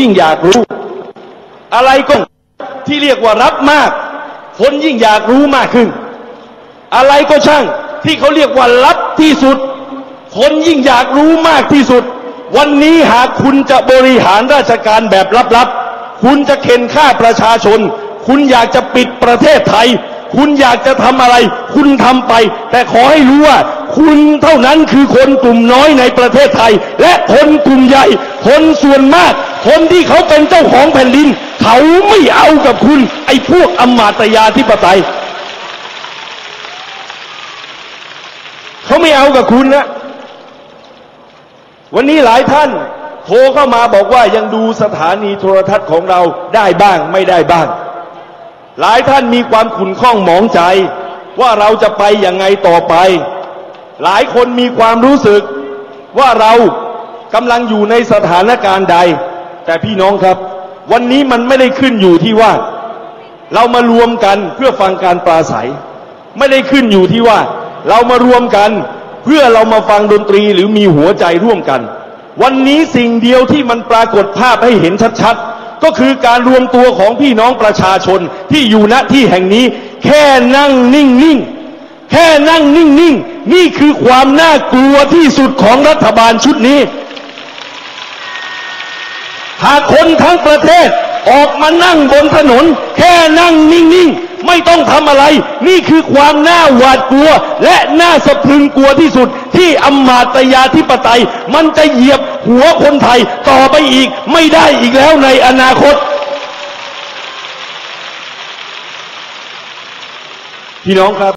ยิ่งอยากรู้ อะไรก็ที่เรียกว่ารับมาก คนยิ่งอยากรู้มากขึ้น อะไรก็ช่างที่เขาเรียกว่าลับที่สุด คนยิ่งอยากรู้มากที่สุด วันนี้หากคุณจะบริหารราชการแบบลับๆคุณจะเข็นฆ่าประชาชน คุณอยากจะปิดประเทศไทย คุณอยากจะทำอะไร คุณทำไป แต่ขอให้รู้ว่าคุณเท่านั้นคือคนกลุ่มน้อยในประเทศไทย และคนกลุ่มใหญ่ คนส่วนมาก คนที่เขาเป็นเจ้าของแผ่นดิน เขาไม่เอากับคุณ ไอ้พวกอมาตยาธิปไตยเขาไม่เอากับคุณนะวันนี้หลายท่านโทรเข้ามาบอกว่ายังดูสถานีโทรทัศน์ของเราได้บ้างไม่ได้บ้าง หลายท่านมีความขุ่นข้องหมองใจ ว่าเราจะไปยังไงต่อไป หลายคนมีความรู้สึกว่าเรากำลังอยู่ในสถานการณ์ใด แต่พี่น้องครับ วันนี้มันไม่ได้ขึ้นอยู่ที่ว่า เรามารวมกันเพื่อฟังการปราศัย ไม่ได้ขึ้นอยู่ที่ว่า เรามารวมกันเพื่อเรามาฟังดนตรีหรือมีหัวใจร่วมกัน วันนี้สิ่งเดียวที่มันปรากฏภาพให้เห็นชัดๆ ก็คือการรวมตัวของพี่น้องประชาชนที่อยู่ณที่แห่งนี้ แค่นั่งนิ่งๆแค่นั่งนิ่งๆนี่คือความน่ากลัวที่สุดของรัฐบาลชุดนี้ หากคนทั้งประเทศออกมานั่งบนถนน แค่นั่งนิ่งๆ ไม่ต้องทำอะไร นี่คือความน่าหวาดกลัว และน่าสะพรึงกลัวที่สุด ที่อำมาตยาธิปไตย มันจะเหยียบหัวคนไทยต่อไปอีก ไม่ได้อีกแล้วในอนาคต พี่น้องครับ